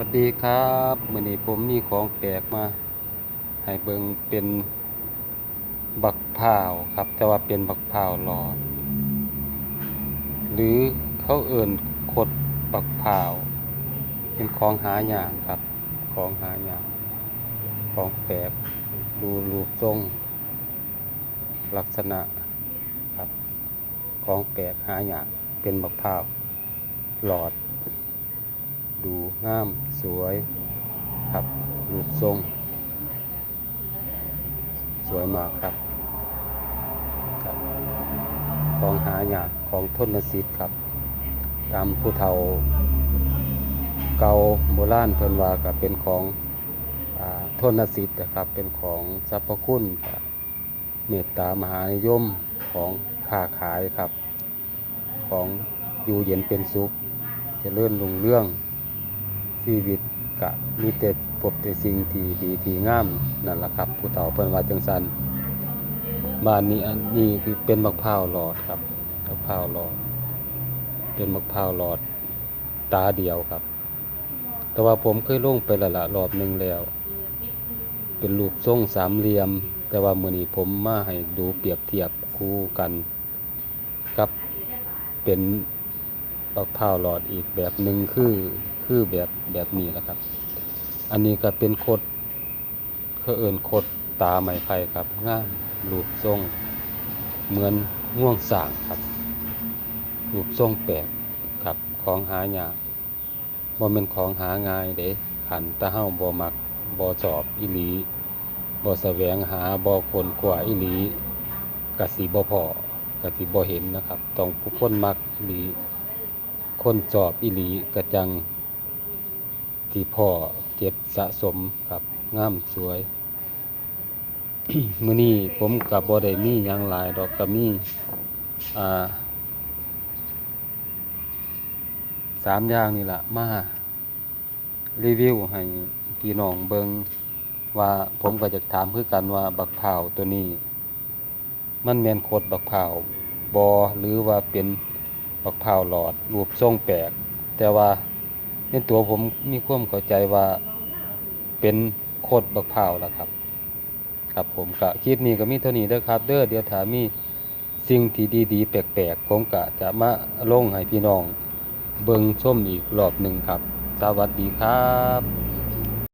วัสดีครับมื้อนี้ผมมีของแปลกมา ให้เบิงเป็นบักพาวครับ แต่ว่าเป็นบักพาวหลอด หรือเขาเอิ่นคดบักพาว เป็นของหายากครับ ของหายากของแปลกดูรูปทรง ลักษณะครับ ของแปลกหายากเป็นบักพาวหลอด ดูงามสวยครับรูปทรง สวยมากครับครับ ของหายากของทนสิทธิ์ครับ ตามผู้เฒ่าเก่าโบราณเพิ่นว่าก็เป็นของอทนสิทธิ์นะครับ เป็นของสรรพคุณเมตตามหานิยมของค้าขายครับ ของอยู่เย็นเป็นสุขเจริญรุ่งเรื่อง ชีวิตกะมีแต่พบแต่สิ่งที่ดีที่งามนั่นแหละครับ ผู้เฒ่าเพิ่นว่าจังซั่นบ้านนี้อันนี้คือเป็นมะพร้าวหลอดครับมะพร้าวหลอด เป็นมะพร้าวหลอดตาเดียวครับ แต่ว่าผมเคยลงไปละละรอบหนึ่งแล้ว เป็นรูปทรงสามเหลี่ยม แต่ว่ามื้อนี้ผมมาให้ดูเปรียบเทียบคู่กันกับเป็น มะพร้าหลอดอีกแบบหนึ่งคือคือแบบแบบนี้แหละครับ อันนี้ก็เป็นโคดเขาเอินโคดตาไม้ไผ่ครับง่ามรูปทรง เหมือนง่วงสางครับรูปทรงแปลกครับของหายากบ่แม่นของหาง่ายเด้ขันตะเฮาบ่มักบ่สอบอีหลีบ่แสวงหาบ่คนคว้าอีหลีก็สิบ่พอก็สิบ่เห็นนะครับต้องผู้คนมักอีหลี คนสอบอีหลีกระจัง ที่พ่อเจ็บสะสมครับงามสวย มื้อนี้ผมกับบ่ได้มีหยังหลายดอกก็มีอ่าสามอย่างนี่ละมา รีวิวให้พี่น้องเบิงว่าผมก็จะถามคือกันว่าบักพร้าตัวนี้ มันแมนโคดบักพร้าบอหรือว่าเป็น บักพร้าวหลอด รูปทรงแปลก แต่ว่าในตัวผมมีความเข้าใจว่าเป็นโคดบักพร้าวล่ะครับ ครับผมก็คลิปนี้ก็มีเท่านี้เด้อครับ เด้อเดี๋ยวถามีสิ่งที่ดีๆ แปลกๆ ผมก็จะมาลงให้พี่น้อง เบิ่งชมอีกรอบหนึ่งครับ สวัสดีครับ